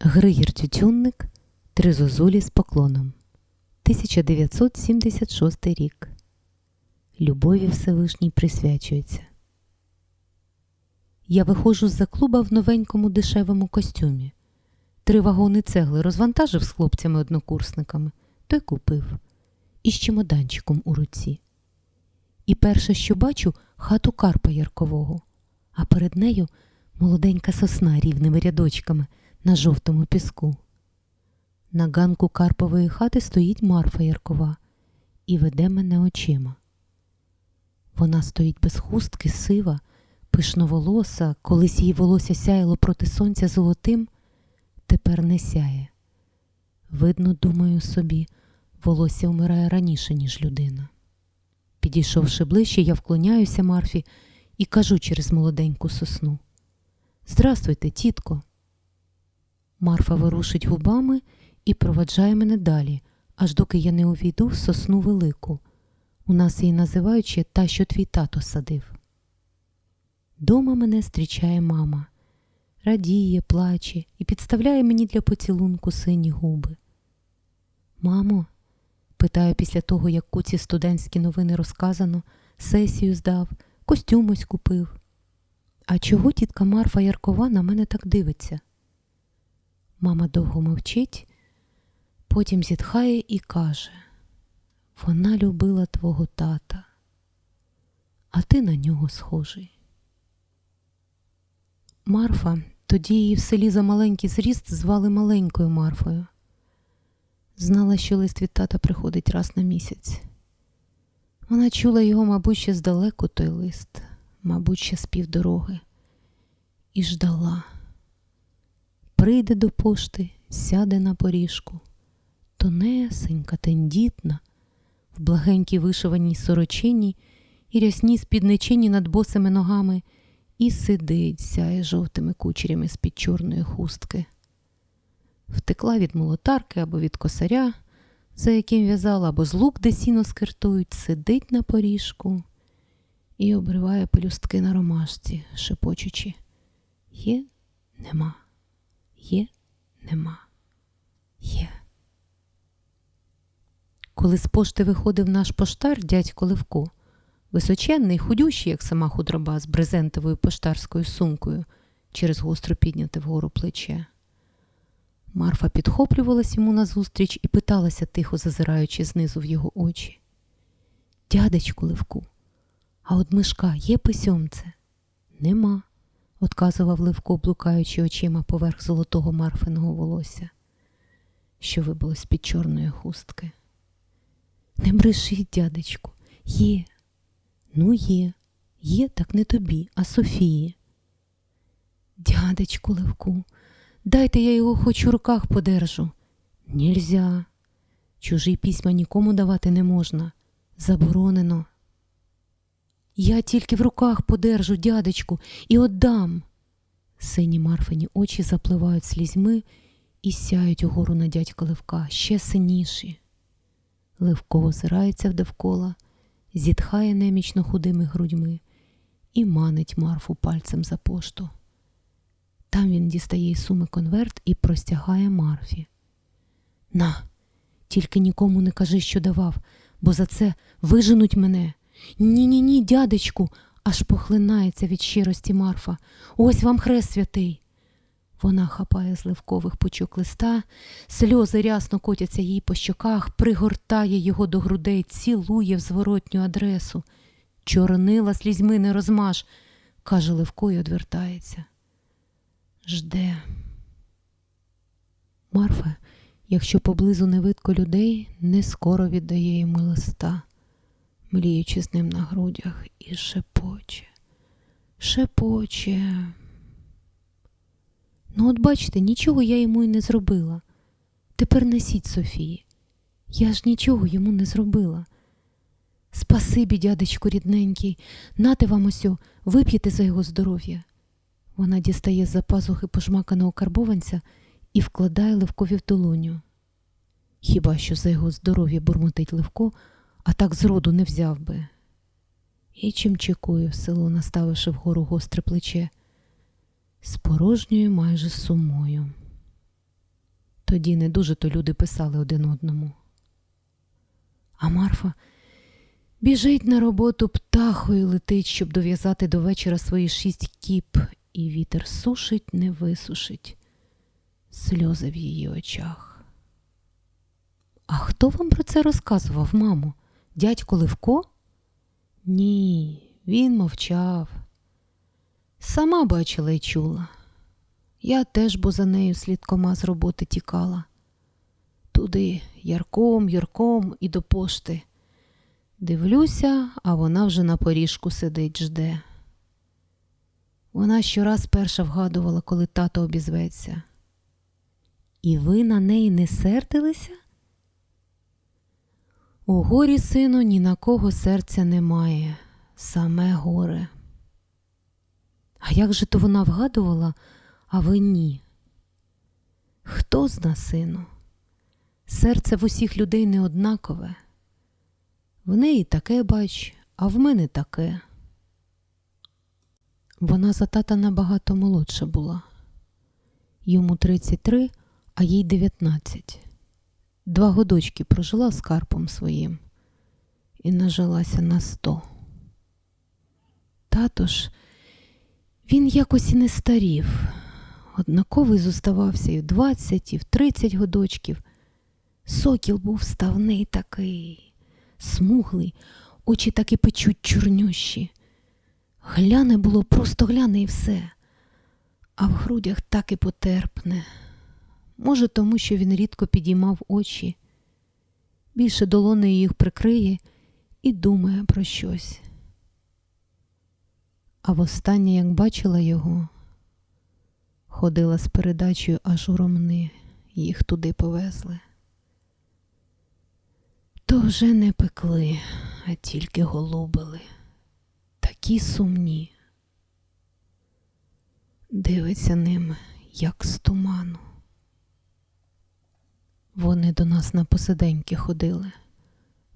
Григір Тютюнник Три зозулі з поклоном 1976 рік. Любові Всевишній присвячується. Я виходжу з-за клуба в новенькому дешевому костюмі. Три вагони цегли розвантажив з хлопцями-однокурсниками, той купив із чемоданчиком у руці. І перше, що бачу, хату Карпа Яркового, а перед нею молоденька сосна рівними рядочками на жовтому піску. На ганку Карпової хати стоїть Марфа Яркова і веде мене очима. Вона стоїть без хустки, сива, пишноволоса, колись її волосся сяяло проти сонця золотим, тепер не сяє. Видно, думаю собі, волосся вмирає раніше, ніж людина. Підійшовши ближче, я вклоняюся Марфі і кажу через молоденьку сосну Здравствуйте, тітко. Марфа ворушить губами і проваджає мене далі, аж доки я не увійду в сосну велику. У нас її називають ще та, що твій тато садив. Дома мене зустрічає мама, радіє, плаче і підставляє мені для поцілунку сині губи. Мамо, питаю після того, як куці студентські новини розказано, сесію здав, костюм ось купив. А чого тітка Марфа Яркова на мене так дивиться? Мама довго мовчить, потім зітхає і каже Вона любила твого тата, а ти на нього схожий. Марфа, тоді її в селі за маленький зріст звали маленькою Марфою. Знала, що лист від тата приходить раз на місяць. Вона чула його, мабуть, ще здалеку той лист, мабуть, ще з півдороги, і ждала. Прийде до пошти, сяде на поріжку, тонесенька, тендітна, в благенькій вишиваній сорочині і рясній спідничині над босими ногами, і сидить, сяє жовтими кучерями з-під чорної хустки. Втекла від молотарки або від косаря, за яким в'язала, або з лук, де сіно скиртують, сидить на поріжку і обриває пелюстки на ромашці, шепочучи Є, нема. Є, нема, є. Коли з пошти виходив наш поштар дядько Левко, височенний, худющий, як сама худроба, з брезентовою поштарською сумкою через гостро підняте вгору плече. Марфа підхоплювалась йому назустріч і питалася, тихо зазираючи знизу в його очі. Дядечку Левку, а от мишка є письомце? Нема отказував Левко, блукаючи очима поверх золотого марфиного волосся, що вибило з-під чорної хустки. Не брешіть, дядечку, є. Ну, є, є, так не тобі, а Софії. Дядечку Левку, дайте я його хоч у руках подержу. Нельзя. Чужі письма нікому давати не можна. Заборонено. Я тільки в руках подержу, дядечку, і отдам. Сині марфині очі запливають слізьми і сяють угору на дядька Левка ще синіші. Левко озирається вдовкола, зітхає немічно худими грудьми і манить Марфу пальцем за пошту. Там він дістає із суми конверт і простягає Марфі. На, тільки нікому не кажи, що давав, бо за це виженуть мене. Ні, ні, ні, дядечку, аж похлинається від щирості Марфа. Ось вам хрест святий. Вона хапає з левкових пучок листа, сльози рясно котяться їй по щоках, пригортає його до грудей, цілує в зворотню адресу. Чорнила слізьми не розмаш, каже Левко і одвертається. Жде. Марфа, якщо поблизу не видко людей, не скоро віддає йому листа мліючи з ним на грудях, і шепоче, шепоче. Ну, от бачите, нічого я йому й не зробила. Тепер несіть Софії. Я ж нічого йому не зробила. Спасибі, дядечку рідненький, нате вам усьо, вип'єте за його здоров'я. Вона дістає з за пазухи пожмаканого карбованця і вкладає Левкові в долоню. Хіба що за його здоров'я бурмотить Левко, а так зроду не взяв би. І чим чекує в село, наставивши вгору гостре плече, з порожньою майже сумою. Тоді не дуже то люди писали один одному. А Марфа біжить на роботу птахою летить, щоб дов'язати до вечора свої шість кіп, і вітер сушить, не висушить сльози в її очах. А хто вам про це розказував, мамо? Дядько Левко? Ні, він мовчав. Сама бачила й чула. Я теж бо за нею слідкома з роботи тікала. Туди ярком, юрком і до пошти. Дивлюся, а вона вже на поріжку сидить, жде. Вона щораз перша вгадувала, коли тато обізветься. І ви на неї не сердилися? У горі, сину, ні на кого серця немає, саме горе. А як же то вона вгадувала, а ви ні? Хто зна, сину? Серце в усіх людей не однакове. В неї таке бач, а в мене таке. Вона за тата набагато молодша була. Йому 33, а їй 19. Два годочки прожила з Карпом своїм і нажилася на сто. Тато ж, він якось і не старів. Однаковий зоставався і в 20, і в 30 годочків. Сокіл був ставний такий, смуглий, очі так і печуть чорнющі. Гляне було, просто гляне і все, а в грудях так і потерпне. Може, тому що він рідко підіймав очі, більше долонею їх прикриє і думає про щось. А востаннє, як бачила його, ходила з передачею аж у ромни, їх туди повезли. То вже не пекли, а тільки голубили. Такі сумні. Дивиться ним, як з туману. Вони до нас на посиденьки ходили,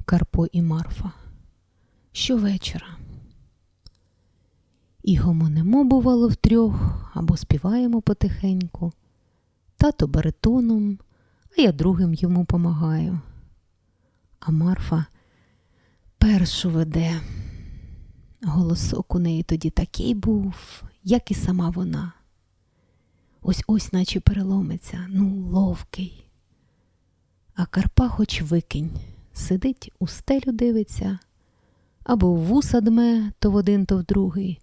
Карпо і Марфа, щовечора. І гомонемо, бувало, втрьох або співаємо потихеньку, тато баритоном, а я другим йому помагаю. А Марфа першу веде. Голосок у неї тоді такий був, як і сама вона. Ось ось наче переломиться, ну, ловкий. А Карпа хоч викинь, сидить у стелю дивиться, або в вуса дме то в один, то в другий,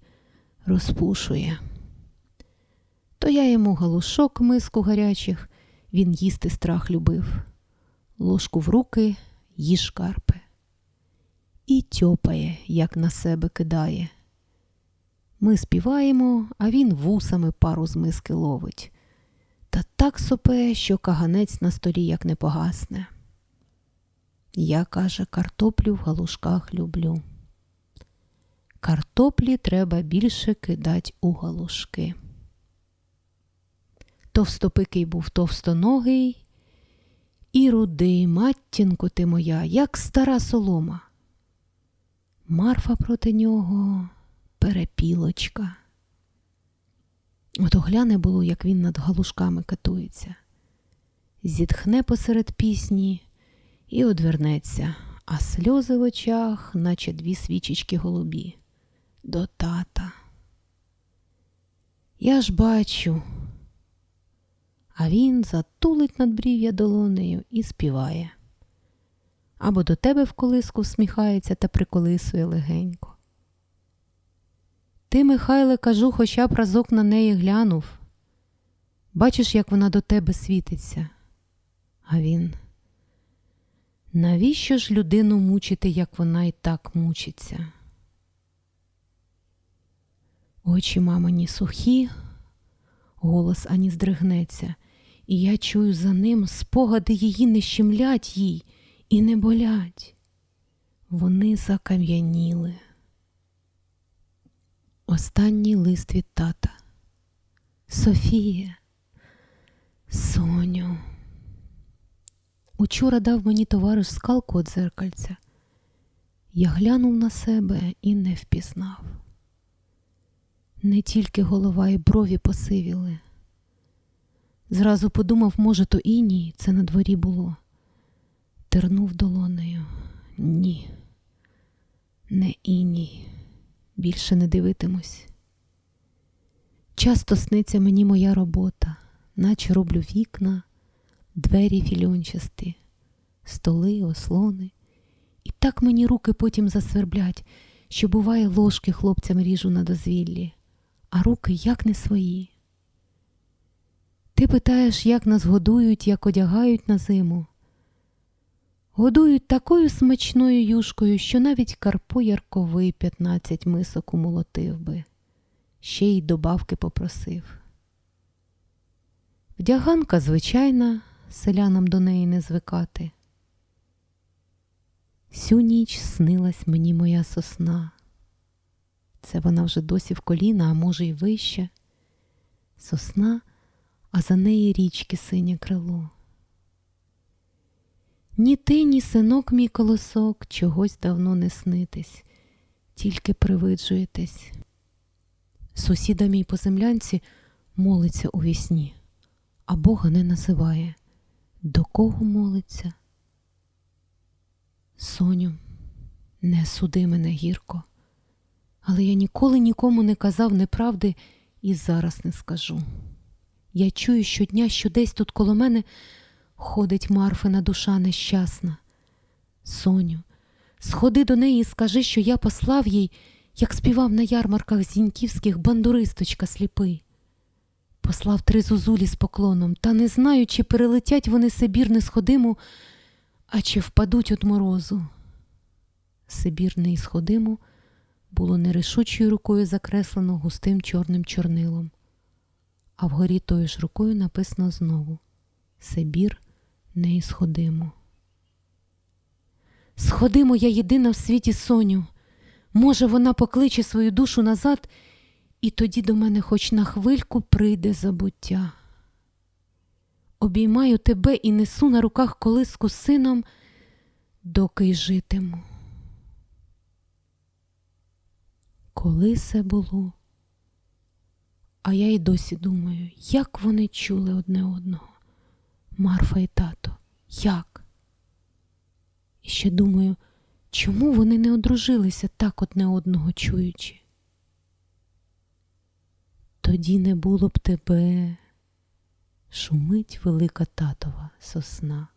розпушує. То я йому галушок миску гарячих, він їсти страх любив, ложку в руки їж Карпе. І тьопає, як на себе кидає. Ми співаємо, а він вусами пару з миски ловить. Та так сопе, що каганець на столі як не погасне. Я, каже, картоплю в галушках люблю. Картоплі треба більше кидать у галушки. Товстопикий був товстоногий і рудий, матінко ти моя, як стара солома. Марфа проти нього перепілочка. От огляне було, як він над галушками катується, зітхне посеред пісні і одвернеться, а сльози в очах, наче дві свічечки голубі, до тата. Я ж бачу, а він затулить надбрів'я долонею і співає. Або до тебе в колиску всміхається та приколисує легенько. Ти, Михайле, кажу, хоча б разок на неї глянув. Бачиш, як вона до тебе світиться. А він. Навіщо ж людину мучити, як вона і так мучиться? Очі мамині сухі, голос ані здригнеться, і я чую за ним спогади її не щемлять їй і не болять. Вони закам'яніли. Останній лист від тата. Софія, Соню. Учора дав мені товариш скалку від дзеркальця. Я глянув на себе і не впізнав. Не тільки голова і брові посивіли. Зразу подумав, може, то іній, це на дворі було. Тернув долонею. Ні. Не іній. Більше не дивитимусь. Часто сниться мені моя робота, наче роблю вікна, двері фільончасті, столи, ослони. І так мені руки потім засверблять, що буває ложки хлопцям ріжу на дозвіллі, а руки як не свої. Ти питаєш, як нас годують, як одягають на зиму. Годують такою смачною юшкою, що навіть Карпо Ярковий п'ятнадцять мисок умолотив би, ще й добавки попросив. Вдяганка звичайна, селянам до неї не звикати. Всю ніч снилась мені моя сосна. Це вона вже досі в коліна, а може, й вище. Сосна, а за неї річки синє крило. Ні ти, ні синок мій колосок, чогось давно не снитесь, тільки привиджуєтесь. Сусіда мій по землянці молиться у вісні, а Бога не називає. До кого молиться? Соню, не суди мене гірко, але я ніколи нікому не казав неправди і зараз не скажу. Я чую щодня, що десь тут коло мене ходить Марфина душа нещасна. Соню, сходи до неї і скажи, що я послав їй, як співав на ярмарках зіньківських бандуристочка сліпий. Послав три зозулі з поклоном, та не знаю, чи перелетять вони Сибір несходиму, а чи впадуть від морозу. Сибір неісходиму було нерішучою рукою закреслено густим чорним чорнилом, а вгорі тою ж рукою написано знову Сибір неісходимо. Сходимо я єдина в світі Соню. Може, вона покличе свою душу назад, і тоді до мене хоч на хвильку прийде забуття. Обіймаю тебе і несу на руках колиску сином, доки й житиму. Коли це було? А я й досі думаю, як вони чули одне одного, Марфа і тато, як? І ще думаю, чому вони не одружилися так одне одного чуючи? Тоді не було б тебе, шумить велика татова сосна.